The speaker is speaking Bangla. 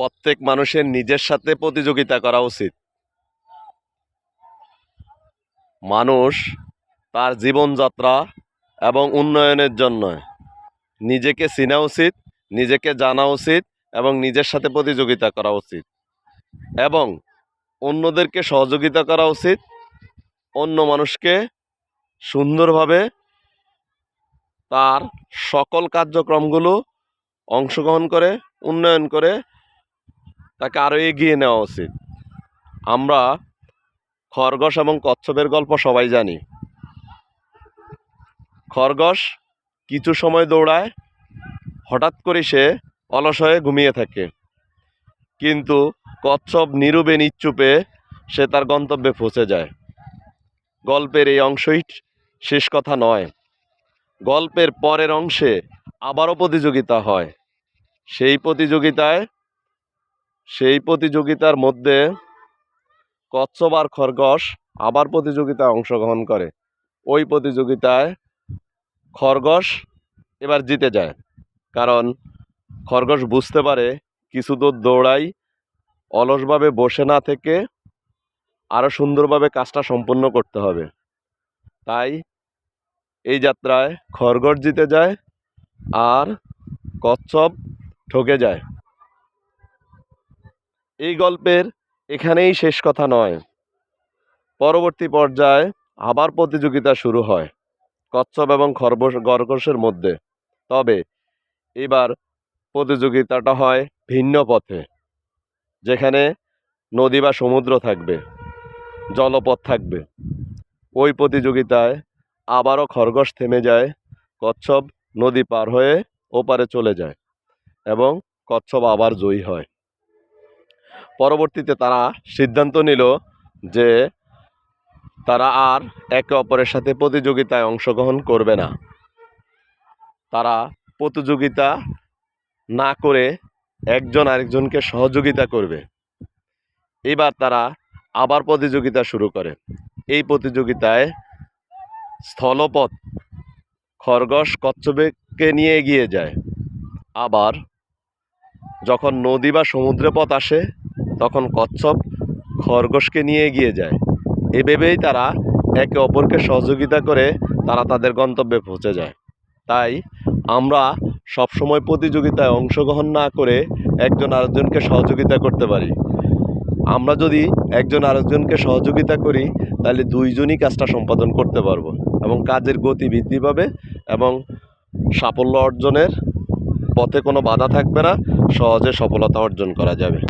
প্রত্যেক মানুষের নিজের সাথে প্রতিযোগিতা করা উচিত। মানুষ তার জীবনযাত্রা এবং উন্নয়নের জন্য নিজেকে চেনা উচিত, নিজেকে জানা উচিত এবং নিজের সাথে প্রতিযোগিতা করা উচিত এবং অন্যদেরকে সহযোগিতা করা উচিত। অন্য মানুষকে সুন্দরভাবে তার সকল কার্যক্রমগুলো অংশগ্রহণ করে, উন্নয়ন করে তাকে আরও এগিয়ে নেওয়া উচিত। আমরা খরগোশ এবং কচ্ছপের গল্প সবাই জানি। খরগোশ কিছু সময় দৌড়ায়, হঠাৎ করে সে অলস হয়ে ঘুমিয়ে থাকে। কিন্তু কচ্ছপ নীরবে নিচ্চুপে সে তার গন্তব্যে পৌঁছে যায়। গল্পের এই অংশই শেষ কথা নয়। গল্পের পরের অংশে আবারও প্রতিযোগিতা হয়। সেই প্রতিযোগিতায় সেই প্রতিযোগিতার মধ্যে কচ্ছপ আর খরগোশ আবার প্রতিযোগিতায় অংশগ্রহণ করে। ওই প্রতিযোগিতায় খরগোশ এবার জিতে যায়। কারণ খরগোশ বুঝতে পারে কিছু দূর দৌড়াই অলসভাবে বসে না থেকে আরও সুন্দরভাবে কাজটা সম্পূর্ণ করতে হবে। তাই এই যাত্রায় খরগোশ জিতে যায় আর কচ্ছপ ঠকে যায়। এই গল্পের এখানেই শেষ কথা নয়। পরবর্তী পর্যায়ে আবার প্রতিযোগিতা শুরু হয়, কচ্ছপ এবং খরগোশ খরগোশের মধ্যে। তবে এবার প্রতিযোগিতাটা হয় ভিন্ন পথে, যেখানে নদী বা সমুদ্র থাকবে, জলপথ থাকবে। ওই প্রতিযোগিতায় আবারও খরগোশ থেমে যায়, কচ্ছপ নদী পার হয়ে ওপারে চলে যায় এবং কচ্ছপ আবার জয়ী হয়। পরবর্তীতে তারা সিদ্ধান্ত নিল যে তারা আর একে অপরের সাথে প্রতিযোগিতায় অংশগ্রহণ করবে না। তারা প্রতিযোগিতা না করে একজন আরেকজনকে সহযোগিতা করবে। এবার তারা আবার প্রতিযোগিতা শুরু করে। এই প্রতিযোগিতায় স্থলপথ, খরগোশ, কচ্ছপকে নিয়ে এগিয়ে যায়। আবার যখন নদী বা সমুদ্রে পথ আসে তখন কচ্ছপ খরগোশকে নিয়ে এগিয়ে যায়। এভাবেই তারা একে অপরকে সহযোগিতা করে তারা তাদের গন্তব্যে পৌঁছে যায়। তাই আমরা সবসময় প্রতিযোগিতায় অংশগ্রহণ না করে একজন আরেকজনকে সহযোগিতা করতে পারি। আমরা যদি একজন আরেকজনকে সহযোগিতা করি, তাহলে দুইজনই কাজটা সম্পাদন করতে পারব এবং কাজের গতি বৃদ্ধি পাবে এবং সাফল্য অর্জনের পথে কোনো বাধা থাকবে না, সহজে সফলতা অর্জন করা যাবে।